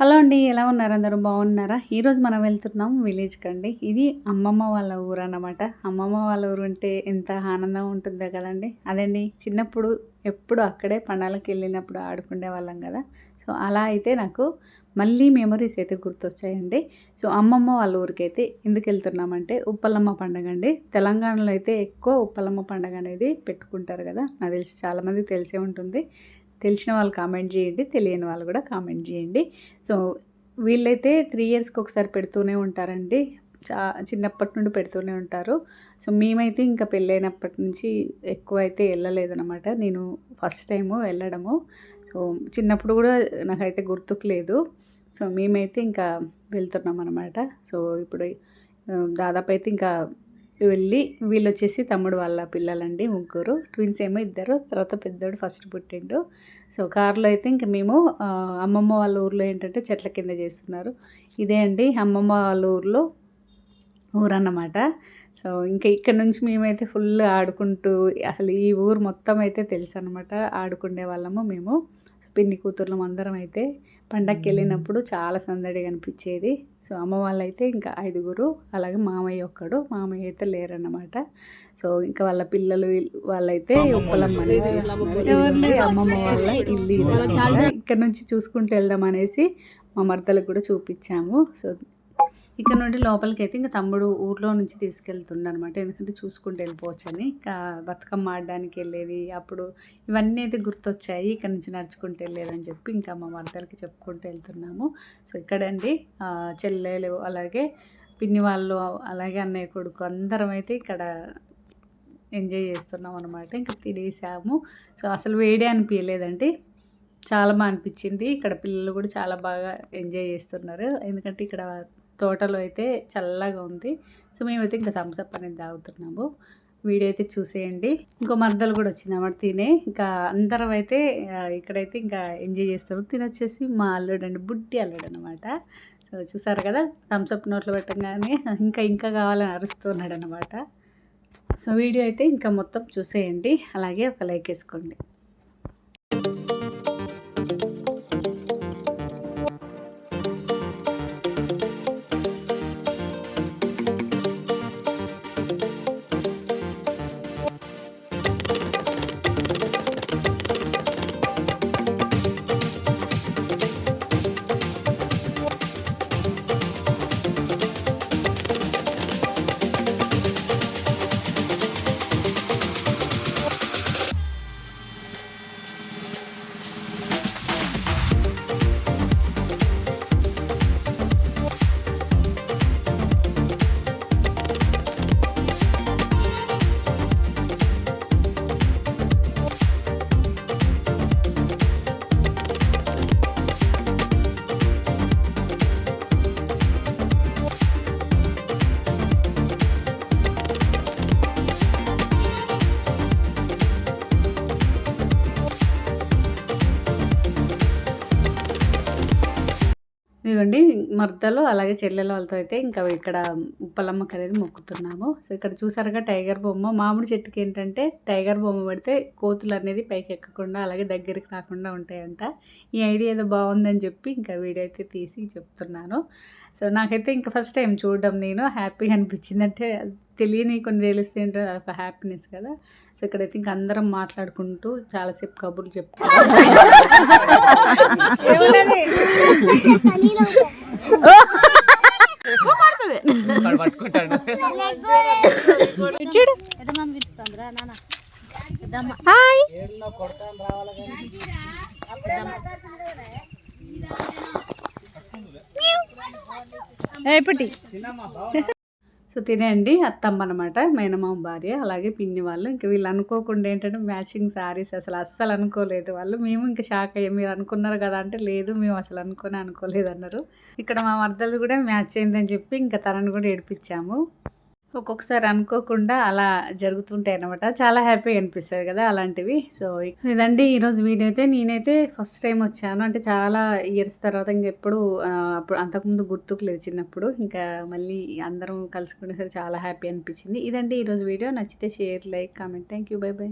Hello అండి ఎలా ఉన్నారు? అందరూ బాగున్నారా? ఈరోజు మనం వెళ్తున్నాం విలేజ్కి అండి ఇది అమ్మమ్మ వాళ్ళ ఊరు అన్నమాట. అమ్మమ్మ వాళ్ళ ఊరు ఉంటే ఎంత ఆనందం ఉంటుందో కదండి. అదండి చిన్నప్పుడు ఎప్పుడు అక్కడే పండాలకి వెళ్ళినప్పుడు ఆడుకునే వాళ్ళం కదా. సో అలా అయితే నాకు మళ్ళీ మెమరీస్ అయితే గుర్తొచ్చాయండి. సో అమ్మమ్మ వాళ్ళ ఊరికి అయితే ఎందుకు వెళ్తున్నామంటే ఉప్పలమ్మ పండుగ అండి తెలంగాణలో అయితే ఎక్కువ ఉప్పలమ్మ పండుగ అనేది పెట్టుకుంటారు కదా. నాకు తెలిసి చాలామందికి తెలిసే ఉంటుంది. తెలిసిన వాళ్ళు కామెంట్ చేయండి తెలియని వాళ్ళు కూడా కామెంట్ చేయండి. సో వీళ్ళైతే త్రీ ఇయర్స్కి ఒకసారి పెడుతూనే ఉంటారండి. చా చిన్నప్పటి నుండి పెడుతూనే ఉంటారు. సో మేమైతే ఇంకా పెళ్ళైనప్పటి నుంచి ఎక్కువ అయితే వెళ్ళలేదనమాట నేను ఫస్ట్ టైము వెళ్ళడము. సో చిన్నప్పుడు కూడా నాకైతే గుర్తుకు లేదు. సో మేమైతే ఇంకా వెళ్తున్నాం అనమాట సో ఇప్పుడు దాదాపు అయితే ఇంకా వెళ్ళి వీళ్ళు వచ్చేసి తమ్ముడు వాళ్ళ పిల్లలండి ముగ్గురు. ట్విన్స్ ఏమో ఇద్దరు. తర్వాత పెద్దోడు ఫస్ట్ పుట్టిండు. సో కారులో అయితే ఇంకా మేము అమ్మమ్మ వాళ్ళ ఊర్లో ఏంటంటే చెట్ల కింద చేస్తున్నారు. ఇదే అండి అమ్మమ్మ వాళ్ళ ఊర్లో ఊరన్నమాట. సో ఇంకా ఇక్కడ నుంచి మేమైతే ఫుల్ ఆడుకుంటూ అసలు ఈ ఊరు మొత్తం అయితే తెలుసు అనమాట ఆడుకునే వాళ్ళము మేము. పిన్ని కూతుర్లం అందరం అయితే పండగకి వెళ్ళినప్పుడు చాలా సందడిగా అనిపించేది సో అమ్మ వాళ్ళైతే ఇంకా ఐదుగురు అలాగే మామయ్య ఒక్కడు. మామయ్య అయితే లేరన్నమాట. సో ఇంకా వాళ్ళ పిల్లలు వాళ్ళైతే ఉప్పలమ్మ అమ్మమ్మ వాళ్ళ ఇల్లు ఇక్కడ నుంచి చూసుకుంటూ వెళ్దాం అనేసి మా మర్దలకు కూడా చూపించాము. సో ఇక్కడ నుండి లోపలికి అయితే ఇంకా తమ్ముడు ఊర్లో నుంచి తీసుకెళ్తుండ అనమాట ఎందుకంటే చూసుకుంటూ వెళ్ళిపోవచ్చని. ఇంకా బతుకమ్మ ఆడడానికి వెళ్ళేది అప్పుడు ఇవన్నీ అయితే గుర్తొచ్చాయి. ఇక్కడ నుంచి నడుచుకుంటూ వెళ్ళేదని చెప్పి ఇంకా మా మరదలకి చెప్పుకుంటూ వెళ్తున్నాము. సో ఇక్కడండి చెల్లెలు అలాగే పిన్ని వాళ్ళు అలాగే అన్నయ్య కొడుకు అందరం అయితే ఇక్కడ ఎంజాయ్ చేస్తున్నాం అనమాట ఇంకా తినేసాము. సో అసలు వేడి అనిపించలేదండి చాలా బాగా అనిపించింది. ఇక్కడ పిల్లలు కూడా చాలా బాగా ఎంజాయ్ చేస్తున్నారు. ఎందుకంటే ఇక్కడ తోటలో అయితే చల్లగా ఉంది. సో మేమైతే ఇంకా థమ్స్అప్ అనేది తాగుతున్నాము. వీడియో అయితే చూసేయండి. ఇంకో మరదలు కూడా వచ్చింది. అన్నమాట తినే. ఇంకా అందరం అయితే ఇక్కడైతే ఇంకా ఎంజాయ్ చేస్తాము. తినొచ్చేసి మా అల్లుడు అండి బుడ్డి అల్లుడు అనమాట సో చూసారు కదా? థమ్స్అప్ నోట్లో పెట్టగానే ఇంకా ఇంకా కావాలని అరుస్తున్నాడు అనమాట సో వీడియో అయితే ఇంకా మొత్తం చూసేయండి. అలాగే ఒక లైక్ వేసుకోండి. మర్దలు అలాగే చెల్లెల వాళ్ళతో అయితే ఇంకా ఇక్కడ ఉప్పలమ్మకి అనేది మొక్కుతున్నాము. సో ఇక్కడ చూసారుగా టైగర్ బొమ్మ. మామిడి చెట్టుకి ఏంటంటే టైగర్ బొమ్మ పడితే కోతులు అనేది పైకి ఎక్కకుండా అలాగే దగ్గరికి రాకుండా ఉంటాయంట. ఈ ఐడియా ఏదో బాగుందని చెప్పి ఇంకా వీడియో అయితే తీసి చెప్తున్నాను. సో నాకైతే ఇంకా ఫస్ట్ టైం చూడడం నేను. హ్యాపీగా అనిపించింది. అంటే తెలియని కొన్ని తెలిస్తే ఏంటో ఒక హ్యాపీనెస్ కదా. సో ఇక్కడైతే ఇంక అందరం మాట్లాడుకుంటూ చాలాసేపు కబుర్లు చెప్తారు హాయ్. ఎప్పటి సో తినేయండి అత్తమ్మ అనమాట మేనమామ భార్య అలాగే పిన్ని వాళ్ళు. ఇంకా వీళ్ళు అనుకోకుండా ఏంటంటే మ్యాచింగ్ శారీస్ అసలు అస్సలు అనుకోలేదు వాళ్ళు. మేము ఇంకా షాక్ అయ్యాం. మీరు అనుకున్నారు కదా అంటే లేదు మేము అసలు అనుకుని అనుకోలేదు అన్నారు. ఇక్కడ మా మర్దలు కూడా మ్యాచ్ అయిందని చెప్పి ఇంకా తనని కూడా ఏడిపించాము. ఒక్కొక్కసారి అనుకోకుండా అలా జరుగుతుంటాయి అనమాట చాలా హ్యాపీగా అనిపిస్తుంది కదా అలాంటివి. సో ఇదండి ఈరోజు వీడియో అయితే. నేనైతే ఫస్ట్ టైం వచ్చాను. అంటే చాలా ఇయర్స్ తర్వాత ఇంకెప్పుడు అప్పుడు అంతకుముందు గుర్తుకు లేదు చిన్నప్పుడు. ఇంకా మళ్ళీ అందరం కలుసుకునేసరికి చాలా హ్యాపీ అనిపించింది. ఇదండి ఈరోజు వీడియో. నచ్చితే share like comment. Thank you bye bye.